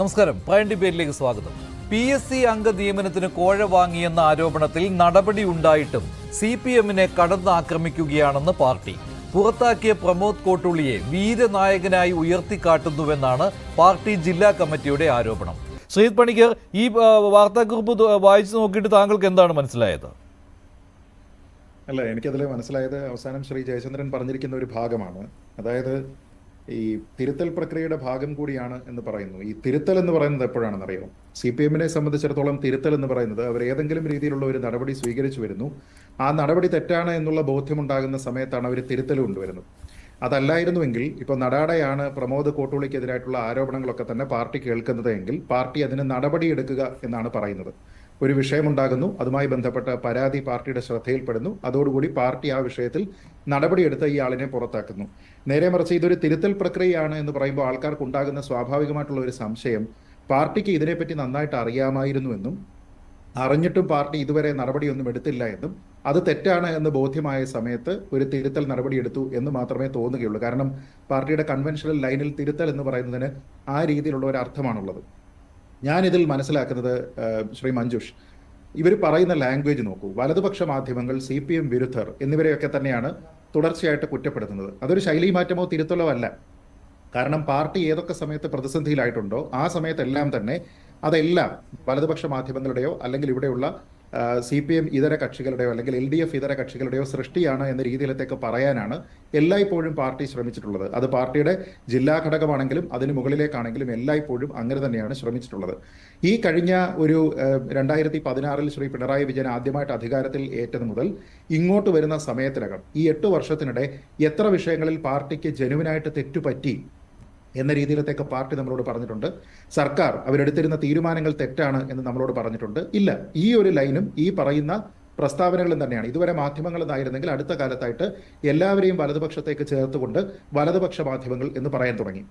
നമസ്കാരം. പ്രൈം ഡിബേറ്റിലേക്ക് സ്വാഗതം. P S C അംഗ നിയമനത്തിന് കോഴ വാങ്ങിയെന്ന ആരോപണത്തിൽ നടപടി ഉണ്ടായിട്ടും സി പി എമ്മിനെ കടന്നാക്രമിക്കുകയാണെന്ന് പാർട്ടി. പുറത്താക്കിയ പ്രമോദ് കോട്ടുള്ളിയെ വീരനായകനായി ഉയർത്തിക്കാട്ടുന്നുവെന്നാണ് പാർട്ടി ജില്ലാ കമ്മിറ്റിയുടെ ആരോപണം. ശ്രീത് പണിക്കർ ഈ വാർത്താക്കുറിപ്പ് വായിച്ചു നോക്കിയിട്ട് താങ്കൾക്ക് എന്താണ് മനസ്സിലായത്? അല്ല എനിക്കതിൽ മനസ്സിലായത് അവസാനം ശ്രീ ജയചന്ദ്രൻ പറഞ്ഞിരിക്കുന്ന ഒരു ഭാഗമാണ്. അതായത് ഈ തിരുത്തൽ പ്രക്രിയയുടെ ഭാഗം കൂടിയാണ് എന്ന് പറയുന്നു. ഈ തിരുത്തൽ എന്ന് പറയുന്നത് എപ്പോഴാണെന്ന് അറിയോ സി പി എമ്മിനെ സംബന്ധിച്ചിടത്തോളം തിരുത്തൽ എന്ന് പറയുന്നത് അവർ ഏതെങ്കിലും രീതിയിലുള്ള ഒരു നടപടി സ്വീകരിച്ചു വരുന്നു. ആ നടപടി തെറ്റാണ് എന്നുള്ള ബോധ്യമുണ്ടാകുന്ന സമയത്താണ് അവർ തിരുത്തൽ കൊണ്ടുവരുന്നത്. അതല്ലായിരുന്നുവെങ്കിൽ ഇപ്പോൾ നടാടയാണ് പ്രമോദ് കോട്ടൂളിക്കെതിരായിട്ടുള്ള ആരോപണങ്ങളൊക്കെ തന്നെ പാർട്ടി കേൾക്കുന്നത് എങ്കിൽ പാർട്ടി അതിന് നടപടിയെടുക്കുക എന്നാണ് പറയുന്നത്. ഒരു വിഷയമുണ്ടാകുന്നു. അതുമായി ബന്ധപ്പെട്ട പരാതി പാർട്ടിയുടെ ശ്രദ്ധയിൽപ്പെടുന്നു. അതോടുകൂടി പാർട്ടി ആ വിഷയത്തിൽ നടപടിയെടുത്ത് ഈ ആളിനെ പുറത്താക്കുന്നു. നേരെ മറിച്ച് ഇതൊരു തിരുത്തൽ പ്രക്രിയയാണ് എന്ന് പറയുമ്പോൾ ആൾക്കാർക്ക് ഉണ്ടാകുന്ന സ്വാഭാവികമായിട്ടുള്ള ഒരു സംശയം പാർട്ടിക്ക് ഇതിനെപ്പറ്റി നന്നായിട്ട് അറിയാമായിരുന്നുവെന്നും അറിഞ്ഞിട്ടും പാർട്ടി ഇതുവരെ നടപടിയൊന്നും എടുത്തില്ല എന്നും അത് തെറ്റാണ് എന്ന് ബോധ്യമായ സമയത്ത് ഒരു തിരുത്തൽ നടപടിയെടുത്തു എന്ന് മാത്രമേ തോന്നുകയുള്ളൂ. കാരണം പാർട്ടിയുടെ കൺവെൻഷണൽ ലൈനിൽ തിരുത്തൽ എന്ന് പറയുന്നതിന് ആ രീതിയിലുള്ള ഒരു അർത്ഥമാണുള്ളത്. ഞാനിതിൽ മനസ്സിലാക്കുന്നത് ശ്രീ മഞ്ജുഷ് ഇവർ പറയുന്ന ലാംഗ്വേജ് നോക്കൂ. വലതുപക്ഷ മാധ്യമങ്ങൾ സി പി എം വിരുദ്ധർ എന്നിവരെയൊക്കെ തന്നെയാണ് തുടർച്ചയായിട്ട് കുറ്റപ്പെടുത്തുന്നത്. അതൊരു ശൈലി മാറ്റമോ തിരുത്തലോ അല്ല. കാരണം പാർട്ടി ഏതൊക്കെ സമയത്ത് പ്രതിസന്ധിയിലായിട്ടുണ്ടോ ആ സമയത്തെല്ലാം തന്നെ അതെല്ലാം വലതുപക്ഷ മാധ്യമങ്ങളുടെയോ അല്ലെങ്കിൽ ഇവിടെയുള്ള സി പി എം ഇതര കക്ഷികളുടെയോ അല്ലെങ്കിൽ എൽ ഡി എഫ് ഇതര കക്ഷികളുടെയോ സൃഷ്ടിയാണ് എന്ന രീതിയിലത്തേക്ക് പറയാനാണ് എല്ലായ്പ്പോഴും പാർട്ടി ശ്രമിച്ചിട്ടുള്ളത്. അത് പാർട്ടിയുടെ ജില്ലാ ഘടകമാണെങ്കിലും അതിന് മുകളിലേക്കാണെങ്കിലും എല്ലായ്പ്പോഴും അങ്ങനെ തന്നെയാണ് ശ്രമിച്ചിട്ടുള്ളത്. ഈ കഴിഞ്ഞ ഒരു രണ്ടായിരത്തി പതിനാറിൽ ശ്രീ പിണറായി വിജയൻ ആദ്യമായിട്ട് അധികാരത്തിൽ ഏറ്റത് മുതൽ ഇങ്ങോട്ട് വരുന്ന സമയത്തിനകം ഈ എട്ട് വർഷത്തിനിടെ എത്ര വിഷയങ്ങളിൽ പാർട്ടിക്ക് ജനുവിനായിട്ട് തെറ്റുപറ്റി എന്ന രീതിയിലത്തേക്ക് പാർട്ടി നമ്മളോട് പറഞ്ഞിട്ടുണ്ട്. സർക്കാർ അവരെടുത്തിരുന്ന തീരുമാനങ്ങൾ തെറ്റാണ് എന്ന് നമ്മളോട് പറഞ്ഞിട്ടുണ്ട്. ഇല്ല ഈ ഒരു ലൈനും ഈ പറയുന്ന പ്രസ്താവനകളും തന്നെയാണ്. ഇതുവരെ മാധ്യമങ്ങളെന്നായിരുന്നെങ്കിൽ അടുത്ത കാലത്തായിട്ട് എല്ലാവരെയും വലതുപക്ഷത്തേക്ക് ചേർത്തുകൊണ്ട് വലതുപക്ഷ മാധ്യമങ്ങൾ എന്ന് പറയാൻ തുടങ്ങി.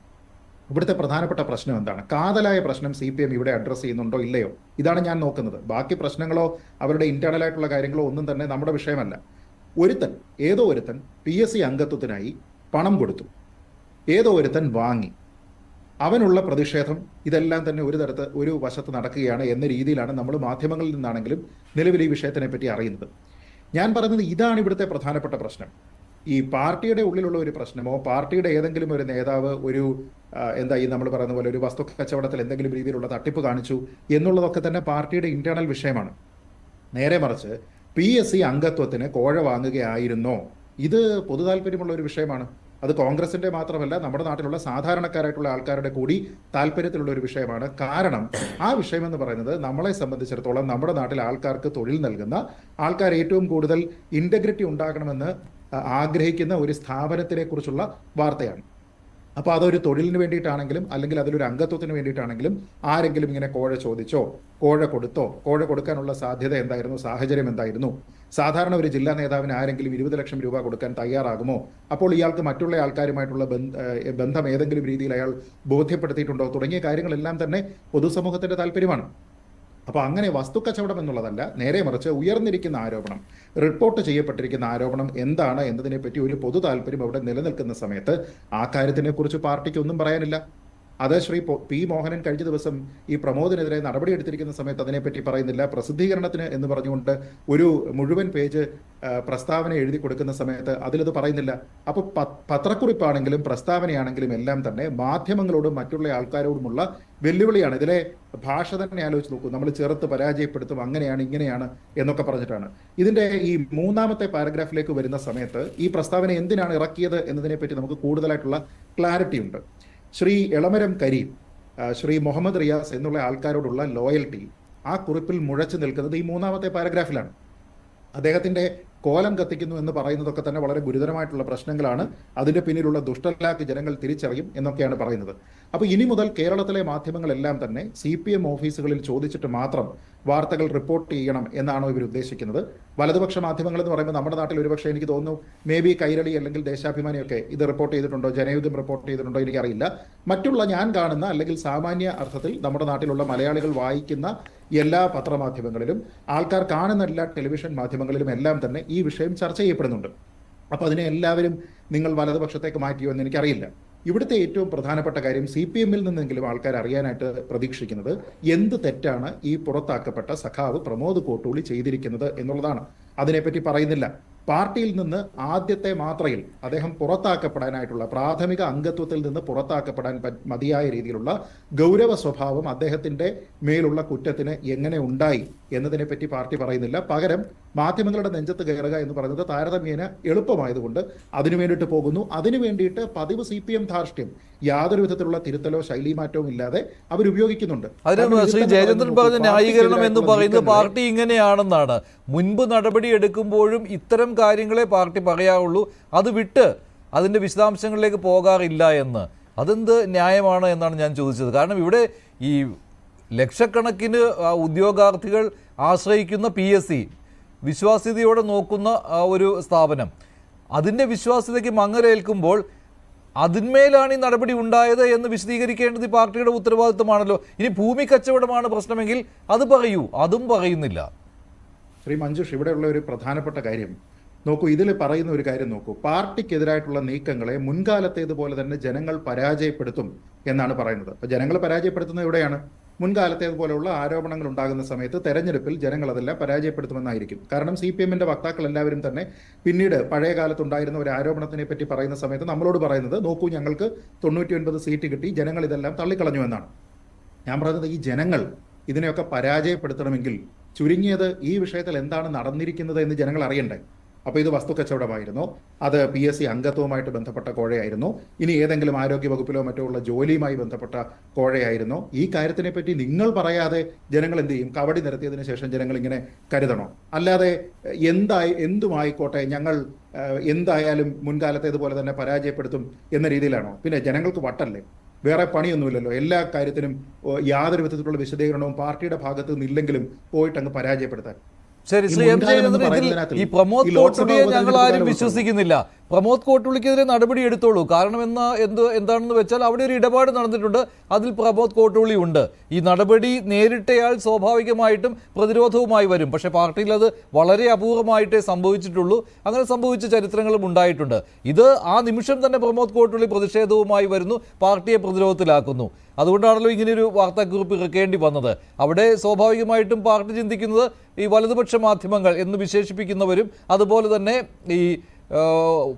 ഇവിടുത്തെ പ്രധാനപ്പെട്ട പ്രശ്നം എന്താണ്? കാതലായ പ്രശ്നം സി പി എം ഇവിടെ അഡ്രസ്സ് ചെയ്യുന്നുണ്ടോ ഇല്ലയോ? ഇതാണ് ഞാൻ നോക്കുന്നത്. ബാക്കി പ്രശ്നങ്ങളോ അവരുടെ ഇന്റേണൽ ആയിട്ടുള്ള കാര്യങ്ങളോ ഒന്നും തന്നെ നമ്മുടെ വിഷയമല്ല. ഒരുത്തൻ ഏതോ ഒരുത്തൻ പി എസ് സി അംഗത്വത്തിനായി പണം കൊടുത്തു. ഏതോ ഒരുത്തൻ വാങ്ങി. അവനുള്ള പ്രതിഷേധം ഇതെല്ലാം തന്നെ ഒരു തരത്ത് ഒരു വശത്ത് നടക്കുകയാണ് എന്ന രീതിയിലാണ് നമ്മൾ മാധ്യമങ്ങളിൽ നിന്നാണെങ്കിലും നിലവിൽ ഈ വിഷയത്തിനെ പറ്റി അറിയുന്നത്. ഞാൻ പറയുന്നത് ഇതാണ് ഇവിടുത്തെ പ്രധാനപ്പെട്ട പ്രശ്നം. ഈ പാർട്ടിയുടെ ഉള്ളിലുള്ള ഒരു പ്രശ്നമോ പാർട്ടിയുടെ ഏതെങ്കിലും ഒരു നേതാവ് ഒരു എന്താ ഈ നമ്മൾ പറയുന്ന പോലെ ഒരു വസ്തു കച്ചവടത്തിൽ എന്തെങ്കിലും രീതിയിലുള്ള തട്ടിപ്പ് കാണിച്ചു എന്നുള്ളതൊക്കെ തന്നെ പാർട്ടിയുടെ ഇന്റേണൽ വിഷയമാണ്. നേരെ മറിച്ച് പി എസ് സി അംഗത്വത്തിന് കോഴ വാങ്ങുകയായിരുന്നോ? ഇത് പൊതുതാൽപര്യമുള്ള ഒരു വിഷയമാണ്. അത് കോൺഗ്രസിന്റെ മാത്രമല്ല നമ്മുടെ നാട്ടിലുള്ള സാധാരണക്കാരായിട്ടുള്ള ആൾക്കാരുടെ കൂടി താല്പര്യത്തിലുള്ള ഒരു വിഷയമാണ്. കാരണം ആ വിഷയം എന്ന് പറയുന്നത് നമ്മളെ സംബന്ധിച്ചിടത്തോളം നമ്മുടെ നാട്ടിലെ ആൾക്കാർക്ക് തൊഴിൽ നൽകുന്ന ആൾക്കാർ ഏറ്റവും കൂടുതൽ ഇന്റഗ്രിറ്റി ഉണ്ടാകണമെന്ന് ആഗ്രഹിക്കുന്ന ഒരു സ്ഥാപനത്തിനെ കുറിച്ചുള്ള വാർത്തയാണ്. അപ്പോൾ അതൊരു തൊഴിലിന് വേണ്ടിയിട്ടാണെങ്കിലും അല്ലെങ്കിൽ അതിലൊരു അംഗത്വത്തിന് വേണ്ടിയിട്ടാണെങ്കിലും ആരെങ്കിലും ഇങ്ങനെ കോഴ ചോദിച്ചോ കോഴ കൊടുത്തോ കോഴ കൊടുക്കാനുള്ള സാധ്യത എന്തായിരുന്നു സാഹചര്യം എന്തായിരുന്നു? സാധാരണ ഒരു ജില്ലാ നേതാവിന് ആരെങ്കിലും ഇരുപത് ലക്ഷം രൂപ കൊടുക്കാൻ തയ്യാറാകുമോ? അപ്പോൾ ഇയാൾക്ക് മറ്റുള്ള ആൾക്കാരുമായിട്ടുള്ള ബന്ധം ഏതെങ്കിലും രീതിയിൽ അയാൾ ബോധ്യപ്പെടുത്തിയിട്ടുണ്ടോ? തുടങ്ങിയ കാര്യങ്ങളെല്ലാം തന്നെ പൊതുസമൂഹത്തിന്റെ താല്പര്യമാണ്. അപ്പോൾ അങ്ങനെ വസ്തുക്കച്ചവടം എന്നുള്ളതല്ല നേരെ മറിച്ച് ഉയർന്നിരിക്കുന്ന ആരോപണം റിപ്പോർട്ട് ചെയ്യപ്പെട്ടിരിക്കുന്ന ആരോപണം എന്താണ് എന്നതിനെപ്പറ്റി ഒരു പൊതു താല്പര്യം അവിടെ നിലനിൽക്കുന്ന സമയത്ത് ആ കാര്യത്തിനെ കുറിച്ച് പാർട്ടിക്ക് ഒന്നും പറയാനില്ല. അത് ശ്രീ പി മോഹനൻ കഴിഞ്ഞ ദിവസം ഈ പ്രമോദിനെതിരെ നടപടിയെടുത്തിരിക്കുന്ന സമയത്ത് അതിനെപ്പറ്റി പറയുന്നില്ല. പ്രസിദ്ധീകരണത്തിന് എന്ന് പറഞ്ഞുകൊണ്ട് ഒരു മുഴുവൻ പേജ് പ്രസ്താവന എഴുതി കൊടുക്കുന്ന സമയത്ത് അതിലത് പറയുന്നില്ല. അപ്പോൾ പത്രക്കുറിപ്പാണെങ്കിലും പ്രസ്താവനയാണെങ്കിലും എല്ലാം തന്നെ മാധ്യമങ്ങളോടും മറ്റുള്ള ആൾക്കാരോടുമുള്ള വെല്ലുവിളിയാണ്. ഇതിലെ ഭാഷ തന്നെ ആലോചിച്ച് നോക്കൂ. നമ്മൾ ചേർത്ത് പരാജയപ്പെടുത്തും അങ്ങനെയാണ് ഇങ്ങനെയാണ് എന്നൊക്കെ പറഞ്ഞിട്ടാണ്. ഇതിന്റെ ഈ മൂന്നാമത്തെ പാരഗ്രാഫിലേക്ക് വരുന്ന സമയത്ത് ഈ പ്രസ്താവന എന്തിനാണ് ഇറക്കിയത് എന്നതിനെപ്പറ്റി നമുക്ക് കൂടുതലായിട്ടുള്ള ക്ലാരിറ്റി ഉണ്ട് ശ്രീ എളമരം കരീം ശ്രീ മുഹമ്മദ് റിയാസ് എന്നുള്ള ആൾക്കാരോടുള്ള ലോയൽറ്റി ആ കുറിപ്പിൽ മുഴച്ചു നിൽക്കുന്നത് ഈ മൂന്നാമത്തെ പാരഗ്രാഫിലാണ് അദ്ദേഹത്തിന്റെ കോലം കത്തിക്കുന്നു എന്ന് പറയുന്നതൊക്കെ തന്നെ വളരെ ഗുരുതരമായിട്ടുള്ള പ്രശ്നങ്ങളാണ്. അതിന്റെ പിന്നിലുള്ള ദുഷ്ടലാക്ക് ജനങ്ങൾ തിരിച്ചറിയും എന്നൊക്കെയാണ് പറയുന്നത്. അപ്പോൾ ഇനി മുതൽ കേരളത്തിലെ മാധ്യമങ്ങളെല്ലാം തന്നെ സി പി എം ഓഫീസുകളിൽ ചോദിച്ചിട്ട് മാത്രം വാർത്തകൾ റിപ്പോർട്ട് ചെയ്യണം എന്നാണോ ഇവർ ഉദ്ദേശിക്കുന്നത്. വലതുപക്ഷ മാധ്യമങ്ങൾ എന്ന് പറയുമ്പോൾ നമ്മുടെ നാട്ടിൽ ഒരുപക്ഷെ എനിക്ക് തോന്നുന്നു മേ ബി കൈരളി അല്ലെങ്കിൽ ദേശാഭിമാനിയൊക്കെ ഇത് റിപ്പോർട്ട് ചെയ്തിട്ടുണ്ടോ ജനയുദ്ധം റിപ്പോർട്ട് ചെയ്തിട്ടുണ്ടോ എനിക്കറിയില്ല. മറ്റുള്ള ഞാൻ കാണുന്ന അല്ലെങ്കിൽ സാമാന്യ അർത്ഥത്തിൽ നമ്മുടെ നാട്ടിലുള്ള മലയാളികൾ വായിക്കുന്ന എല്ലാ പത്രമാധ്യമങ്ങളിലും ആൾക്കാർ കാണുന്ന എല്ലാ ടെലിവിഷൻ മാധ്യമങ്ങളിലും എല്ലാം തന്നെ ഈ വിഷയം ചർച്ച ചെയ്യപ്പെടുന്നുണ്ട്. അപ്പോൾ അതിനെ എല്ലാവരും നിങ്ങൾ വലതുപക്ഷത്തേക്ക് മാറ്റിയോ എന്ന് എനിക്കറിയില്ല. ഇവിടുത്തെ ഏറ്റവും പ്രധാനപ്പെട്ട കാര്യം സി പി എമ്മിൽ നിന്നെങ്കിലും ആൾക്കാർ അറിയാനായിട്ട് പ്രതീക്ഷിക്കുന്നത് എന്ത് തെറ്റാണ് ഈ പുറത്താക്കപ്പെട്ട സഖാവ് പ്രമോദ് കോട്ടൂളി ചെയ്തിരിക്കുന്നത് എന്നുള്ളതാണ്. അതിനെപ്പറ്റി പറയുന്നില്ല. പാർട്ടിയിൽ നിന്ന് ആദ്യത്തെ മാത്രയിൽ അദ്ദേഹം പുറത്താക്കപ്പെടാനായിട്ടുള്ള പ്രാഥമിക അംഗത്വത്തിൽ നിന്ന് പുറത്താക്കപ്പെടാൻ മതിയായ രീതിയിലുള്ള ഗൗരവ സ്വഭാവം അദ്ദേഹത്തിന്റെ മേലുള്ള കുറ്റത്തിന് എങ്ങനെ ഉണ്ടായി എന്നതിനെ പറ്റി പാർട്ടി പറയുന്നില്ല. പകരം മാധ്യമങ്ങളുടെ നെഞ്ചത്ത് കയറുക എന്ന് പറയുന്നത് താരതമ്യേന എളുപ്പമായതുകൊണ്ട് അതിനു വേണ്ടിയിട്ട് പോകുന്നു. അതിനു വേണ്ടിയിട്ട് പതിവ് സി പി എം ധാർഷ്ട്യം യാതൊരു വിധത്തിലുള്ള തിരുത്തലോ ശൈലീമാറ്റവും ഇല്ലാതെ അവരുപയോഗിക്കുന്നുണ്ട്. ശ്രീ ജയചന്ദ്രൻ പറഞ്ഞ ന്യായീകരണം എന്ന് പറയുന്നത് പാർട്ടി ഇങ്ങനെയാണെന്നാണ്. മുൻപ് നടപടി എടുക്കുമ്പോഴും ഇത്തരം കാര്യങ്ങളെ പാർട്ടി പറയാവുള്ളൂ. അത് വിട്ട് അതിന്റെ വിശദാംശങ്ങളിലേക്ക് പോകാറില്ല എന്ന്. അതെന്ത് ന്യായമാണ് എന്നാണ് ഞാൻ ചോദിച്ചത്. കാരണം ഇവിടെ ഈ ലക്ഷക്കണക്കിന് ഉദ്യോഗാർത്ഥികൾ ആശ്രയിക്കുന്ന പി എസ് സി വിശ്വാസ്യതയോടെ നോക്കുന്ന ഒരു സ്ഥാപനം. അതിന്റെ വിശ്വാസ്യതയ്ക്ക് മങ്ങലേൽക്കുമ്പോൾ അതിന്മേലാണ് ഈ നടപടി ഉണ്ടായത് എന്ന് വിശദീകരിക്കേണ്ടത് ഈ പാർട്ടിയുടെ ഉത്തരവാദിത്വമാണല്ലോ. ഇനി ഭൂമി കച്ചവടമാണ് പ്രശ്നമെങ്കിൽ അത് പറയൂ. അതും പറയുന്നില്ല. ശ്രീ മഞ്ജുഷ് ഇവിടെയുള്ള ഒരു പ്രധാനപ്പെട്ട കാര്യം. നോക്കൂ ഇതിൽ പറയുന്ന ഒരു കാര്യം നോക്കൂ. പാർട്ടിക്കെതിരായിട്ടുള്ള നീക്കങ്ങളെ മുൻകാലത്തേതുപോലെ തന്നെ ജനങ്ങൾ പരാജയപ്പെടുത്തും എന്നാണ് പറയുന്നത്. അപ്പൊ ജനങ്ങൾ പരാജയപ്പെടുത്തുന്നത് എവിടെയാണ്? മുൻകാലത്തേതുപോലെയുള്ള ആരോപണങ്ങൾ ഉണ്ടാകുന്ന സമയത്ത് തെരഞ്ഞെടുപ്പിൽ ജനങ്ങൾ അതെല്ലാം പരാജയപ്പെടുത്തുമെന്നായിരിക്കും. കാരണം സി പി എമ്മിന്റെ വക്താക്കൾ എല്ലാവരും തന്നെ പിന്നീട് പഴയ കാലത്തുണ്ടായിരുന്ന ഒരു ആരോപണത്തിനെ പറ്റി പറയുന്ന സമയത്ത് നമ്മളോട് പറയുന്നത് നോക്കൂ ഞങ്ങൾക്ക് തൊണ്ണൂറ്റി ഒൻപത് സീറ്റ് കിട്ടി ജനങ്ങൾ ഇതെല്ലാം തള്ളിക്കളഞ്ഞു എന്നാണ്. ഞാൻ പറയുന്നത് ഈ ജനങ്ങൾ ഇതിനെയൊക്കെ പരാജയപ്പെടുത്തണമെങ്കിൽ ചുരുങ്ങിയത് ഈ വിഷയത്തിൽ എന്താണ് നടന്നിരിക്കുന്നത് എന്ന് ജനങ്ങൾ അറിയണ്ടേ? അപ്പോൾ ഇത് വസ്തു കച്ചവടമായിരുന്നു. അത് പി എസ് സി അംഗത്വവുമായിട്ട് ബന്ധപ്പെട്ട കോഴയായിരുന്നു. ഇനി ഏതെങ്കിലും ആരോഗ്യ വകുപ്പിലോ മറ്റോ ഉള്ള ജോലിയുമായി ബന്ധപ്പെട്ട കോഴയായിരുന്നു. ഈ കാര്യത്തിനെ പറ്റി നിങ്ങൾ പറയാതെ ജനങ്ങൾ എന്ത് ചെയ്യും? കവടി നിരത്തിയതിനു ശേഷം ജനങ്ങൾ ഇങ്ങനെ കരുതണോ? അല്ലാതെ എന്തായി എന്തുമായിക്കോട്ടെ ഞങ്ങൾ എന്തായാലും മുൻകാലത്തേതുപോലെ തന്നെ പരാജയപ്പെടുത്തും എന്ന രീതിയിലാണോ? പിന്നെ ജനങ്ങൾക്ക് വട്ടല്ലേ? വേറെ പണിയൊന്നുമില്ലല്ലോ. എല്ലാ കാര്യത്തിനും യാതൊരു വിധത്തിലുള്ള വിശദീകരണവും പാർട്ടിയുടെ ഭാഗത്ത് നിന്നില്ലെങ്കിലും പോയിട്ട് അങ്ങ് പരാജയപ്പെടുത്താൻ. ശരി ശ്രീ എം ജയചന്ദ്രൻ ഇതിൽ ഈ പ്രമോദ് ലോക്സഭാ ഞങ്ങൾ ആരും വിശ്വസിക്കുന്നില്ല. പ്രമോദ് കോട്ടുള്ളിക്കെതിരെ നടപടി എടുത്തോളൂ. കാരണം എന്ന എന്ത് എന്താണെന്ന് വെച്ചാൽ അവിടെ ഒരു ഇടപാട് നടന്നിട്ടുണ്ട്. അതിൽ പ്രമോദ് കോട്ടുള്ളി ഉണ്ട്. ഈ നടപടി നേരിട്ടയാൾ സ്വാഭാവികമായിട്ടും പ്രതിരോധവുമായി വരും. പക്ഷേ പാർട്ടിയിൽ അത് വളരെ അപൂർവമായിട്ടേ സംഭവിച്ചിട്ടുള്ളൂ. അങ്ങനെ സംഭവിച്ച ചരിത്രങ്ങളും ഉണ്ടായിട്ടുണ്ട്. ഇത് ആ നിമിഷം തന്നെ പ്രമോദ് കോട്ടുള്ളി പ്രതിഷേധവുമായി വരുന്നു. പാർട്ടിയെ പ്രതിരോധത്തിലാക്കുന്നു. അതുകൊണ്ടാണല്ലോ ഇങ്ങനെയൊരു വാർത്താക്കുറിപ്പ് ഇറക്കേണ്ടി വന്നത്. അവിടെ സ്വാഭാവികമായിട്ടും പാർട്ടി ചിന്തിക്കുന്നത് ഈ വലതുപക്ഷ മാധ്യമങ്ങൾ എന്ന് വിശേഷിപ്പിക്കുന്നവരും അതുപോലെ തന്നെ ഈ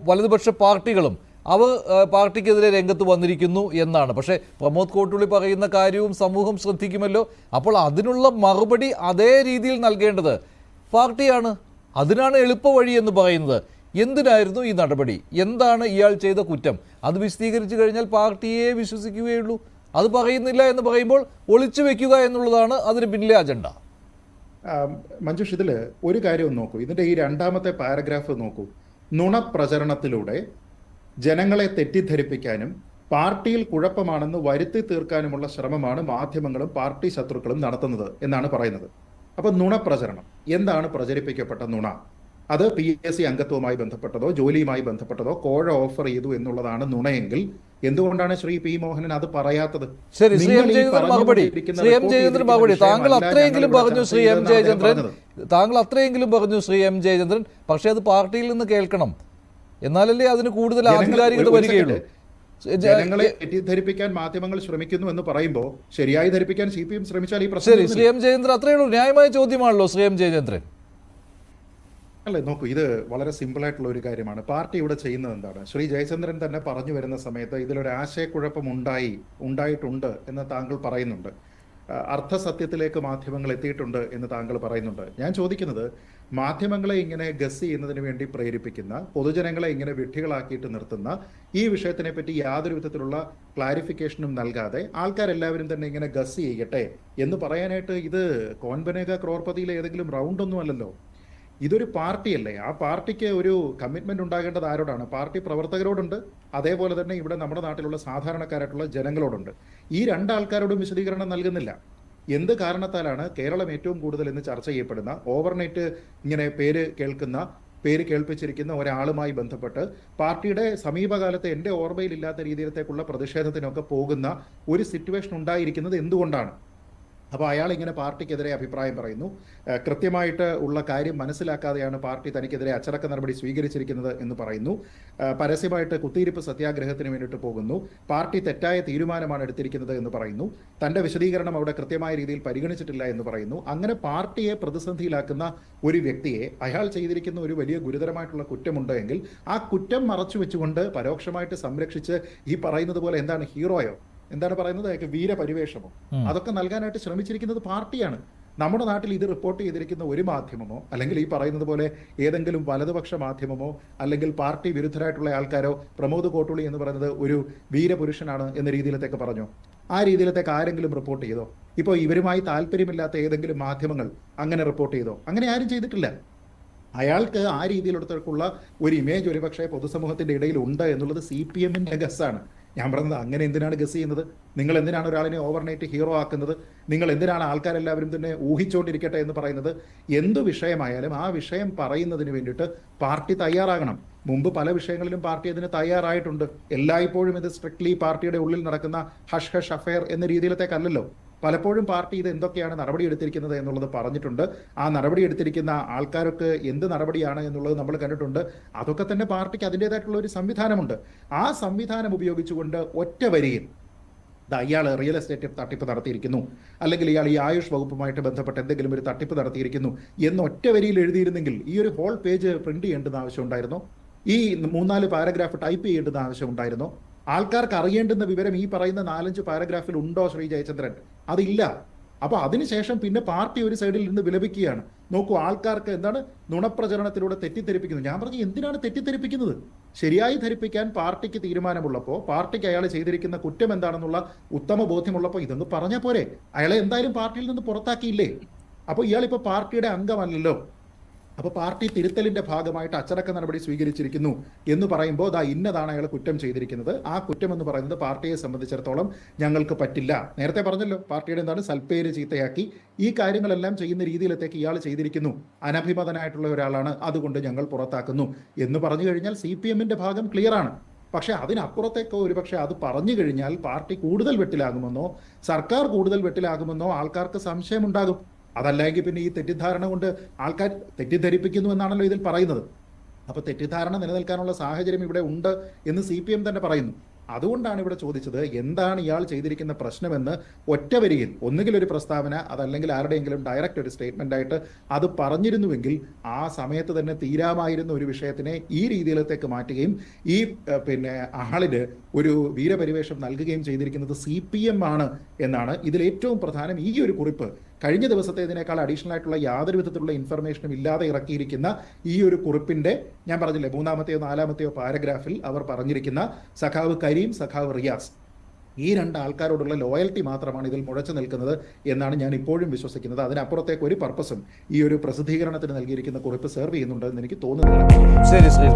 വലതുപക്ഷ പാർട്ടികളും അവർ പാർട്ടിക്കെതിരെ രംഗത്ത് വന്നിരിക്കുന്നു എന്നാണ്. പക്ഷേ പ്രമോദ് കോട്ടുള്ളി പറയുന്ന കാര്യവും സമൂഹം ശ്രദ്ധിക്കുമല്ലോ. അപ്പോൾ അതിനുള്ള മറുപടി അതേ രീതിയിൽ നൽകേണ്ടത് പാർട്ടിയാണ്. അതിനാണ് എളുപ്പവഴി എന്ന് പറയുന്നത്. എന്തിനായിരുന്നു ഈ നടപടി? എന്താണ് ഇയാൾ ചെയ്ത കുറ്റം? അത് വിശദീകരിച്ചു കഴിഞ്ഞാൽ പാർട്ടിയെ വിശ്വസിക്കുകയുള്ളൂ അത് പറയുന്നില്ല എന്ന് പറയുമ്പോൾ ഒളിച്ചു വെക്കുക എന്നുള്ളതാണ് അതിന് പിന്നിലെ അജണ്ട. മഞ്ജുഷ് ഇതിൽ ഒരു കാര്യം നോക്കൂ. ഇതിന്റെ ഈ രണ്ടാമത്തെ പാരഗ്രാഫ് നോക്കൂ. നുണപ്രചരണത്തിലൂടെ ജനങ്ങളെ തെറ്റിദ്ധരിപ്പിക്കാനും പാർട്ടിയിൽ കുഴപ്പമാണെന്ന് വരുത്തി തീർക്കാനുമുള്ള ശ്രമമാണ് മാധ്യമങ്ങളും പാർട്ടി ശത്രുക്കളും നടത്തുന്നത് എന്നാണ് പറയുന്നത്. അപ്പൊ നുണപ്രചരണം എന്താണ് പ്രചരിപ്പിക്കപ്പെട്ട നുണ? അത് പി എസ് സി അംഗത്വവുമായി ബന്ധപ്പെട്ടതോ ജോലിയുമായി ബന്ധപ്പെട്ടതോ കോഴ ഓഫർ ചെയ്തു എന്നുള്ളതാണ് നുണയെങ്കിൽ എന്തുകൊണ്ടാണ് ശ്രീ പി മോഹനൻ അത് പറയാത്തത്? ശരി ശ്രീ എം ജയചന്ദ്രൻ മറുപടി. ശ്രീ എം ജയചന്ദ്രൻ മറുപടി. താങ്കൾ അത്രയെങ്കിലും പറഞ്ഞു ശ്രീ എം ജയചന്ദ്രൻ. താങ്കൾ അത്രയെങ്കിലും പറഞ്ഞു ശ്രീ എം ജയചന്ദ്രൻ. പക്ഷേ അത് പാർട്ടിയിൽ നിന്ന് കേൾക്കണം. എന്നാലല്ലേ അതിന് കൂടുതൽ ആധികാരികത വരികയുള്ളൂ. ജനങ്ങളെ തെറ്റിദ്ധരിപ്പിക്കാൻ മാധ്യമങ്ങൾ ശ്രമിക്കുന്നു എന്ന് പറയുമ്പോൾ ശരിയായി ധരിപ്പിക്കാൻ സി പി എം ശ്രമിച്ചാൽ ഈ പ്രശ്നം ശ്രീ എം ജയചന്ദ്രൻ അത്രയേ ഉള്ളൂ. ന്യായമായ ചോദ്യമാണല്ലോ ശ്രീ എം ജയചന്ദ്രൻ. അല്ലേ നോക്കൂ ഇത് വളരെ സിമ്പിൾ ആയിട്ടുള്ള ഒരു കാര്യമാണ്. പാർട്ടി ഇവിടെ ചെയ്യുന്നത് എന്താണ്? ശ്രീ ജയചന്ദ്രൻ തന്നെ പറഞ്ഞു വരുന്ന സമയത്ത് ഇതിലൊരു ആശയക്കുഴപ്പം ഉണ്ടായി ഉണ്ടായിട്ടുണ്ട് എന്ന് താങ്കൾ പറയുന്നുണ്ട്. അർത്ഥസത്യത്തിലേക്ക് മാധ്യമങ്ങൾ എത്തിയിട്ടുണ്ട് എന്ന് താങ്കൾ പറയുന്നുണ്ട്. ഞാൻ ചോദിക്കുന്നത് മാധ്യമങ്ങളെ ഇങ്ങനെ ഗസ് ചെയ്യുന്നതിന് വേണ്ടി പ്രേരിപ്പിക്കുന്ന പൊതുജനങ്ങളെ ഇങ്ങനെ വിഡ്ഢികളാക്കിയിട്ട് നിർത്തുന്ന ഈ വിഷയത്തിനെ പറ്റി യാതൊരു വിധത്തിലുള്ള ക്ലാരിഫിക്കേഷനും നൽകാതെ ആൾക്കാരെല്ലാവരും തന്നെ ഇങ്ങനെ ഗസ് ചെയ്യട്ടെ എന്ന് പറയാനായിട്ട് ഇത് കോൺബനേഗ ക്രോർപതിയിലെ ഏതെങ്കിലും റൗണ്ട് ഒന്നും അല്ലല്ലോ. ഇതൊരു പാർട്ടിയല്ലേ? ആ പാർട്ടിക്ക് ഒരു കമ്മിറ്റ്മെന്റ് ഉണ്ടാകേണ്ടത് ആരോടാണ്? പാർട്ടി പ്രവർത്തകരോടുണ്ട്. അതേപോലെ തന്നെ ഇവിടെ നമ്മുടെ നാട്ടിലുള്ള സാധാരണക്കാരായിട്ടുള്ള ജനങ്ങളോടുണ്ട്. ഈ രണ്ടാൾക്കാരോടും വിശദീകരണം നൽകുന്നില്ല. എന്ത് കാരണത്താലാണ് കേരളം ഏറ്റവും കൂടുതൽ ഇന്ന് ചർച്ച ചെയ്യപ്പെടുന്ന ഓവർനൈറ്റ് ഇങ്ങനെ പേര് കേൾക്കുന്ന പേര് കേൾപ്പിച്ചിരിക്കുന്ന ഒരാളുമായി ബന്ധപ്പെട്ട് പാർട്ടിയുടെ സമീപകാലത്ത് എന്റെ ഓർമ്മയിലില്ലാത്ത രീതിയിലത്തേക്കുള്ള പ്രതിഷേധത്തിനൊക്കെ പോകുന്ന ഒരു സിറ്റുവേഷൻ ഉണ്ടായിരിക്കുന്നത് എന്തുകൊണ്ടാണ്? അപ്പോൾ അയാൾ ഇങ്ങനെ പാർട്ടിക്കെതിരെ അഭിപ്രായം പറയുന്നു. കൃത്യമായിട്ട് ഉള്ള കാര്യം മനസ്സിലാക്കാതെയാണ് പാർട്ടി തനിക്കെതിരെ അച്ചടക്ക നടപടി സ്വീകരിച്ചിരിക്കുന്നത് എന്ന് പറയുന്നു. പരസ്യമായിട്ട് കുത്തിയിരിപ്പ് സത്യാഗ്രഹത്തിന് വേണ്ടിയിട്ട് പോകുന്നു. പാർട്ടി തെറ്റായ തീരുമാനമാണ് എടുത്തിരിക്കുന്നത് എന്ന് പറയുന്നു. തന്റെ വിശദീകരണം അവിടെ കൃത്യമായ രീതിയിൽ പരിഗണിച്ചിട്ടില്ല എന്ന് പറയുന്നു. അങ്ങനെ പാർട്ടിയെ പ്രതിസന്ധിയിലാക്കുന്ന ഒരു വ്യക്തിയെ അയാൾ ചെയ്തിരിക്കുന്ന ഒരു വലിയ ഗുരുതരമായിട്ടുള്ള കുറ്റമുണ്ട് എങ്കിൽ ആ കുറ്റം മറച്ചു വെച്ചുകൊണ്ട് പരോക്ഷമായിട്ട് സംരക്ഷിച്ച് ഈ പറയുന്നത് പോലെ എന്താണ് ഹീറോയോ? എന്താണ് പറയുന്നത്? അയാൾക്ക് വീരപരിവേഷമോ. അതൊക്കെ നൽകാനായിട്ട് ശ്രമിച്ചിരിക്കുന്നത് പാർട്ടിയാണ്. നമ്മുടെ നാട്ടിൽ ഇത് റിപ്പോർട്ട് ചെയ്തിരിക്കുന്ന ഒരു മാധ്യമമോ അല്ലെങ്കിൽ ഈ പറയുന്നത് പോലെ ഏതെങ്കിലും വലതുപക്ഷ മാധ്യമമോ അല്ലെങ്കിൽ പാർട്ടി വിരുദ്ധരായിട്ടുള്ള ആൾക്കാരോ പ്രമോദ് കോട്ടുളി എന്ന് പറയുന്നത് ഒരു വീരപുരുഷനാണ് എന്ന രീതിയിലത്തേക്ക് പറഞ്ഞു? ആ രീതിയിലത്തേക്ക് ആരെങ്കിലും റിപ്പോർട്ട് ചെയ്തോ? ഇപ്പോൾ ഇവരുമായി താല്പര്യമില്ലാത്ത ഏതെങ്കിലും മാധ്യമങ്ങൾ അങ്ങനെ റിപ്പോർട്ട് ചെയ്തോ? അങ്ങനെ ആരും ചെയ്തിട്ടില്ല. അയാൾക്ക് ആ രീതിയിലെടുത്തേക്കുള്ള ഒരു ഇമേജ് ഒരുപക്ഷെ പൊതുസമൂഹത്തിന്റെ ഇടയിൽ ഉണ്ട് എന്നുള്ളത് സി പി എമ്മിന്റെ ഗസ്സാണ് ഞാൻ പറഞ്ഞത് അങ്ങനെ എന്തിനാണ് ഗസ് ചെയ്യുന്നത്? നിങ്ങൾ എന്തിനാണ് ഒരാളിനെ ഓവർനൈറ്റ് ഹീറോ ആക്കുന്നത്? നിങ്ങൾ എന്തിനാണ് ആൾക്കാരെല്ലാവരും തന്നെ ഊഹിച്ചുകൊണ്ടിരിക്കട്ടെ എന്ന് പറയുന്നത്? എന്തു വിഷയമായാലും ആ വിഷയം പറയുന്നതിന് വേണ്ടിയിട്ട് പാർട്ടി തയ്യാറാകണം. മുമ്പ് പല വിഷയങ്ങളിലും പാർട്ടി അതിന് തയ്യാറായിട്ടുണ്ട്. എല്ലായ്പ്പോഴും ഇത് സ്ട്രിക്ട്ലി പാർട്ടിയുടെ ഉള്ളിൽ നടക്കുന്ന ഹഷ് ഹഷ് അഫയർ എന്ന രീതിയിലത്തേക്കല്ലല്ലോ. പലപ്പോഴും പാർട്ടി ഇത് എന്തൊക്കെയാണ് നടപടി എടുത്തിരിക്കുന്നത് എന്നുള്ളത് പറഞ്ഞിട്ടുണ്ട്. ആ നടപടി എടുത്തിരിക്കുന്ന ആൾക്കാരൊക്കെ എന്ത് നടപടിയാണ് എന്നുള്ളത് നമ്മൾ കണ്ടിട്ടുണ്ട്. അതൊക്കെ തന്നെ പാർട്ടിക്ക് അതിന്റെതായിട്ടുള്ള ഒരു സംവിധാനമുണ്ട്. ആ സംവിധാനം ഉപയോഗിച്ചുകൊണ്ട് ഒറ്റ വരിയിൽ അയാൾ റിയൽ എസ്റ്റേറ്റ് തട്ടിപ്പ് നടത്തിയിരിക്കുന്നു. അല്ലെങ്കിൽ ഇയാൾ ഈ ആയുഷ് വകുപ്പുമായിട്ട് ബന്ധപ്പെട്ട് എന്തെങ്കിലും ഒരു തട്ടിപ്പ് നടത്തിയിരിക്കുന്നു എന്ന് ഒറ്റ വരിയിൽ എഴുതിയിരുന്നെങ്കിൽ ഈ ഒരു ഹോൾ പേജ് പ്രിന്റ് ചെയ്യേണ്ടുന്ന ആവശ്യമുണ്ടായിരുന്നു ഈ മൂന്നാൽ പാരഗ്രാഫ് ടൈപ്പ് ചെയ്യേണ്ടുന്ന ആവശ്യമുണ്ടായിരുന്നു ആൾക്കാർക്ക് അറിയേണ്ടുന്ന വിവരം ഈ പറയുന്ന നാലഞ്ച് പാരഗ്രാഫിൽ ഉണ്ടോ ശ്രീ ജയചന്ദ്രൻ? അതില്ല. അപ്പൊ അതിനുശേഷം പിന്നെ പാർട്ടി ഒരു സൈഡിൽ നിന്ന് വിലപിക്കുകയാണ്. നോക്കൂ ആൾക്കാർക്ക് എന്താണ് നുണപ്രചരണത്തിലൂടെ തെറ്റിദ്ധരിപ്പിക്കുന്നത്. ഞാൻ പറഞ്ഞു എന്തിനാണ് തെറ്റിദ്ധരിപ്പിക്കുന്നത്? ശരിയായി ധരിപ്പിക്കാൻ പാർട്ടിക്ക് തീരുമാനമുള്ളപ്പോൾ പാർട്ടിക്ക് അയാൾ ചെയ്തിരിക്കുന്ന കുറ്റം എന്താണെന്നുള്ള ഉത്തമ ബോധ്യമുള്ളപ്പോൾ ഇതൊന്ന് പറഞ്ഞ പോരെ. അയാളെ എന്തായാലും പാർട്ടിയിൽ നിന്ന് പുറത്താക്കിയില്ലേ? അപ്പോൾ ഇയാളിപ്പോൾ പാർട്ടിയുടെ അംഗമല്ലല്ലോ. അപ്പോൾ പാർട്ടി തിരുത്തലിന്റെ ഭാഗമായിട്ട് അച്ചടക്ക നടപടി സ്വീകരിച്ചിരിക്കുന്നു എന്ന് പറയുമ്പോൾ ദാ ഇന്നതാണ് അയാൾ കുറ്റം ചെയ്തിരിക്കുന്നത്. ആ കുറ്റം എന്ന് പറയുന്നത് പാർട്ടിയെ സംബന്ധിച്ചിടത്തോളം ഞങ്ങൾക്ക് പറ്റില്ല. നേരത്തെ പറഞ്ഞല്ലോ പാർട്ടിയുടെ എന്താണ് സൽപ്പേര് ചീത്തയാക്കി. ഈ കാര്യങ്ങളെല്ലാം ചെയ്യുന്ന രീതിയിലത്തേക്ക് ഇയാൾ ചെയ്തിരിക്കുന്നു. അനഭിമതനായിട്ടുള്ള ഒരാളാണ്. അതുകൊണ്ട് ഞങ്ങൾ പുറത്താക്കുന്നു. എന്ന് പറഞ്ഞു കഴിഞ്ഞാൽ സി പി എമ്മിന്റെ ഭാഗം ക്ലിയർ ആണ്. പക്ഷെ അതിനപ്പുറത്തേക്കോ ഒരുപക്ഷെ അത് പറഞ്ഞു കഴിഞ്ഞാൽ പാർട്ടി കൂടുതൽ വെട്ടിലാകുമെന്നോ സർക്കാർ കൂടുതൽ വെട്ടിലാകുമെന്നോ ആൾക്കാർക്ക് സംശയമുണ്ടാകും. അതല്ലെങ്കിൽ പിന്നെ ഈ തെറ്റിദ്ധാരണ കൊണ്ട് ആൾക്കാർ തെറ്റിദ്ധരിപ്പിക്കുന്നു എന്നാണല്ലോ ഇതിൽ പറയുന്നത്. അപ്പോൾ തെറ്റിദ്ധാരണ നിലനിൽക്കാനുള്ള സാഹചര്യം ഇവിടെ ഉണ്ട് എന്ന് സി പി എം തന്നെ പറയുന്നു. അതുകൊണ്ടാണ് ഇവിടെ ചോദിച്ചത് എന്താണ് ഇയാൾ ചെയ്തിരിക്കുന്ന പ്രശ്നമെന്ന് ഒറ്റ വരിയിൽ ഒന്നുകിൽ ഒരു പ്രസ്താവന അതല്ലെങ്കിൽ ആരുടെയെങ്കിലും ഡയറക്റ്റ് ഒരു സ്റ്റേറ്റ്മെന്റ് ആയിട്ട് അത് പറഞ്ഞിരുന്നുവെങ്കിൽ ആ സമയത്ത് തന്നെ തീരാമായിരുന്ന ഒരു വിഷയത്തിനെ ഈ രീതിയിലത്തേക്ക് മാറ്റുകയും ഈ പിന്നെ ആളിന് ഒരു വീരപരിവേഷം നൽകുകയും ചെയ്തിരിക്കുന്നത് സി ആണ് എന്നാണ് ഇതിൽ ഏറ്റവും പ്രധാനം ഈ ഒരു കുറിപ്പ്. കഴിഞ്ഞ ദിവസത്തെ ഇതിനേക്കാൾ അഡീഷണൽ ആയിട്ടുള്ള യാതൊരു വിധത്തിലുള്ള ഇൻഫർമേഷനും ഇല്ലാതെ ഇറക്കിയിരിക്കുന്ന ഈ ഒരു കുറിപ്പിന്റെ ഞാൻ പറഞ്ഞില്ലേ മൂന്നാമത്തെയോ നാലാമത്തെയോ പാരഗ്രാഫിൽ അവർ പറഞ്ഞിരിക്കുന്ന സഖാവ് കരീം സഖാവ് റിയാസ് ഈ രണ്ട് ആൾക്കാരോടുള്ള ലോയൽറ്റി മാത്രമാണ് ഇതിൽ മുഴച്ചു നിൽക്കുന്നത് എന്നാണ് ഞാൻ ഇപ്പോഴും വിശ്വസിക്കുന്നത്. അതിനപ്പുറത്തേക്ക് ഒരു പർപ്പസും ഈ ഒരു പ്രസിദ്ധീകരണത്തിന് നൽകിയിരിക്കുന്ന കുറിപ്പ് സെർവ് ചെയ്യുന്നുണ്ടെന്ന് എനിക്ക് തോന്നുന്നില്ല. ശരി ശ്രീ.